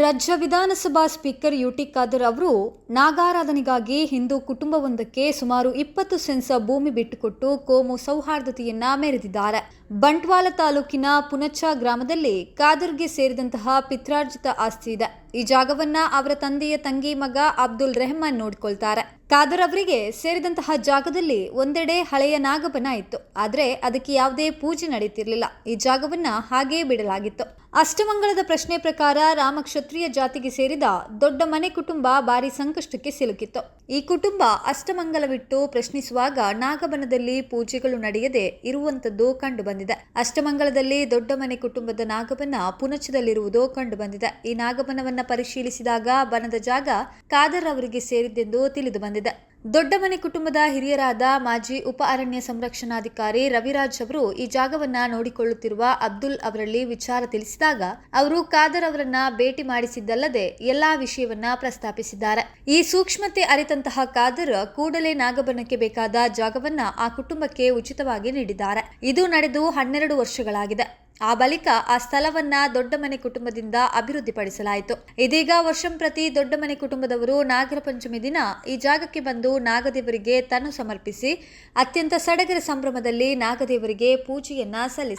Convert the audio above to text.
ರಾಜ್ಯ ವಿಧಾನಸಭಾ speaker UT Khader ಅವರು ನಾಗಾರಾಧನೆಗಾಗಿ ಹಿಂದೂ ಕುಟುಂಬವೊಂದಕ್ಕೆ ಸುಮಾರು ಇಪ್ಪತ್ತು ಸೆನ್ಸ ಭೂಮಿ ಬಿಟ್ಟುಕೊಟ್ಟು ಕೋಮು ಸೌಹಾರ್ದತೆಯನ್ನ ಮೆರೆದಿದ್ದಾರೆ. ಬಂಟ್ವಾಳ ತಾಲೂಕಿನ ಪುನಚ್ಚ ಗ್ರಾಮದಲ್ಲಿ ಖಾದರ್ಗೆ ಸೇರಿದಂತಹ ಪಿತ್ರಾರ್ಜಿತ ಆಸ್ತಿ ಇದೆ. ಈ ಜಾಗವನ್ನ ಅವರ ತಂದೆಯ ತಂಗಿ ಮಗ ಅಬ್ದುಲ್ ರೆಹಮಾನ್ ನೋಡ್ಕೊಳ್ತಾರೆ. ಖಾದರ್ ಅವರಿಗೆ ಸೇರಿದಂತಹ ಜಾಗದಲ್ಲಿ ಒಂದೆಡೆ ಹಳೆಯ ನಾಗಬನ ಇತ್ತು. ಆದರೆ ಅದಕ್ಕೆ ಯಾವುದೇ ಪೂಜೆ ನಡೆಯುತ್ತಿರಲಿಲ್ಲ ಈ ಜಾಗವನ್ನ ಹಾಗೇ ಬಿಡಲಾಗಿತ್ತು. ಅಷ್ಟಮಂಗಳದ ಪ್ರಶ್ನೆ ಪ್ರಕಾರ ರಾಮಕ್ಷತ್ರಿಯ ಜಾತಿಗೆ ಸೇರಿದ ದೊಡ್ಡ ಮನೆ ಕುಟುಂಬ ಭಾರಿ ಸಂಕಷ್ಟಕ್ಕೆ ಸಿಲುಕಿತ್ತು. ಈ ಕುಟುಂಬ ಅಷ್ಟಮಂಗಲವಿಟ್ಟು ಪ್ರಶ್ನಿಸುವಾಗ ನಾಗಬನದಲ್ಲಿ ಪೂಜೆಗಳು ನಡೆಯದೆ ಇರುವಂತದ್ದು ಕಂಡು ಬಂದಿದೆ ಅಷ್ಟಮಂಗಲದಲ್ಲಿ ದೊಡ್ಡ ಮನೆ ಕುಟುಂಬದ ನಾಗಬನ ಪುನಚದಲ್ಲಿರುವುದು ಕಂಡು ಬಂದಿದೆ ಈ ನಾಗಬನವನ್ನ ಪರಿಶೀಲಿಸಿದಾಗ ಬನದ ಜಾಗ ಖಾದರ್ ಅವರಿಗೆ ಸೇರಿದ್ದೆಂದು ತಿಳಿದು ಬಂದಿದೆ ದೊಡ್ಡ ಮನೆ ಕುಟುಂಬದ ಹಿರಿಯರಾದ ಮಾಜಿ ಉಪ ಅರಣ್ಯ ಸಂರಕ್ಷಣಾಧಿಕಾರಿ ರವಿರಾಜ್ ಅವರು ಈ ಜಾಗವನ್ನ ನೋಡಿಕೊಳ್ಳುತ್ತಿರುವ ಅಬ್ದುಲ್ ಅವರಲ್ಲಿ ವಿಚಾರ ತಿಳಿಸಿದಾಗ ಅವರು ಖಾದರ್ ಅವರನ್ನ ಭೇಟಿ ಮಾಡಿಸಿದ್ದಲ್ಲದೆ ಎಲ್ಲಾ ವಿಷಯವನ್ನ ಪ್ರಸ್ತಾಪಿಸಿದ್ದಾರೆ. ಈ ಸೂಕ್ಷ್ಮತೆ ಅರಿತಂತಹ ಖಾದರ್ ಕೂಡಲೇ ನಾಗಬನಕ್ಕೆ ಬೇಕಾದ ಜಾಗವನ್ನ ಆ ಕುಟುಂಬಕ್ಕೆ ಉಚಿತವಾಗಿ ನೀಡಿದ್ದಾರೆ. ಇದು ನಡೆದು ಹನ್ನೆರಡು ವರ್ಷಗಳಾಗಿದೆ. ಆ ಬಳಿಕ ಆ ಸ್ಥಳವನ್ನ ದೊಡ್ಡ ಮನೆ ಕುಟುಂಬದಿಂದ ಅಭಿವೃದ್ಧಿಪಡಿಸಲಾಯಿತು. ಇದೀಗ ವರ್ಷಂ ಪ್ರತಿ ದೊಡ್ಡ ಮನೆ ಕುಟುಂಬದವರು ನಾಗರ ಪಂಚಮಿ ದಿನ ಈ ಜಾಗಕ್ಕೆ ಬಂದು ನಾಗದೇವರಿಗೆ ತನು ಸಮರ್ಪಿಸಿ, ಅತ್ಯಂತ ಸಡಗರ ಸಂಭ್ರಮದಲ್ಲಿ ನಾಗದೇವರಿಗೆ ಪೂಜೆಯನ್ನ ಸಲ್ಲಿಸ